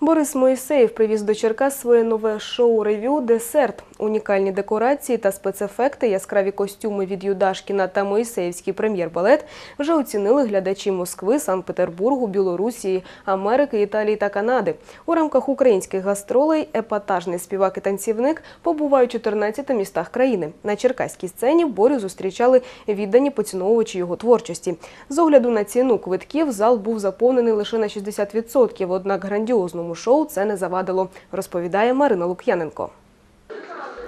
Борис Моїсеєв привіз до Черкас своє нове шоу-ревю «Десерт». Унікальні декорації та спецефекти, яскраві костюми від Юдашкіна та Моїсеївський прем'єр-балет вже оцінили глядачі Москви, Санкт-Петербургу, Білорусі, Америки, Італії та Канади. У рамках українських гастролей епатажний співак і танцівник побуває у 14 містах країни. На черкаській сцені Борю зустрічали віддані поціновувачі його творчості. З огляду на ціну квитків зал був заповнений лише на 60%, однак грандіозному шоу це не завадило, розповідає Марина Лук'яненко.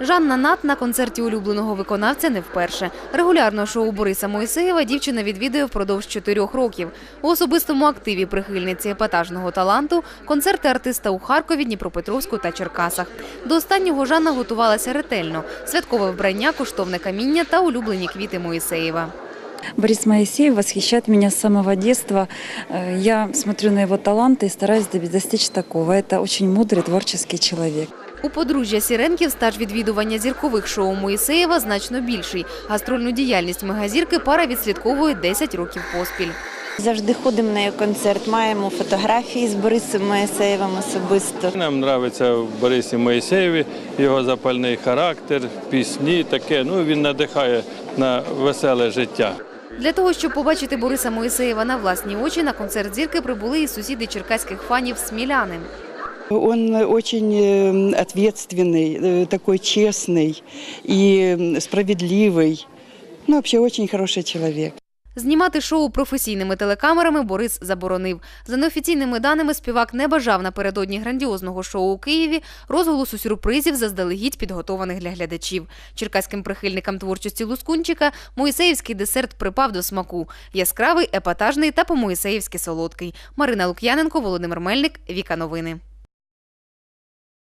Жанна Нат на концерті улюбленого виконавця не вперше. Регулярно шоу Бориса Моїсеєва дівчина відвідує впродовж чотирьох років. У особистому активі прихильниці епатажного таланту концерти артиста у Харкові, Дніпропетровську та Черкасах. До останнього Жанна готувалася ретельно. Святкове вбрання, коштовне каміння та улюблені квіти Моїсеєва. Борис Моисеев восхищает меня с самого детства. Э, Я смотрю на его таланты и стараюсь доби- достичь такого. Это очень мудрый, творческий человек. У подружжя Сіренків стаж відвідування зіркових шоу Моїсеєва значно більший. Гастрольну діяльність мегазірки пара відслідковує 10 років поспіль. Завжди ходимо на її концерт, маємо фотографії з Борисом Моїсеєвим особисто. Нам подобається Борисі Моїсеєві його запальний характер, пісні таке. Ну він надихає на веселе життя. Для того, щоб побачити Бориса Моїсеєва на власні очі, на концерт зірки прибули і сусіди черкаських фанів сміляни. Он очень э, ответственный, э, такой честный и м, справедливый. Ну, вообще очень хороший человек. Знімати шоу професійними телекамерами Борис заборонив. За неофіційними даними, співак не бажав напередодні грандіозного шоу у Києві розголосу сюрпризів заздалегідь підготованих для глядачів. Черкаським прихильникам творчості Лускунчика Моїсеївський десерт припав до смаку. Яскравий, епатажний та по-моїсеївськи солодкий. Марина Лук'яненко, Володимир Мельник, Віка Новини.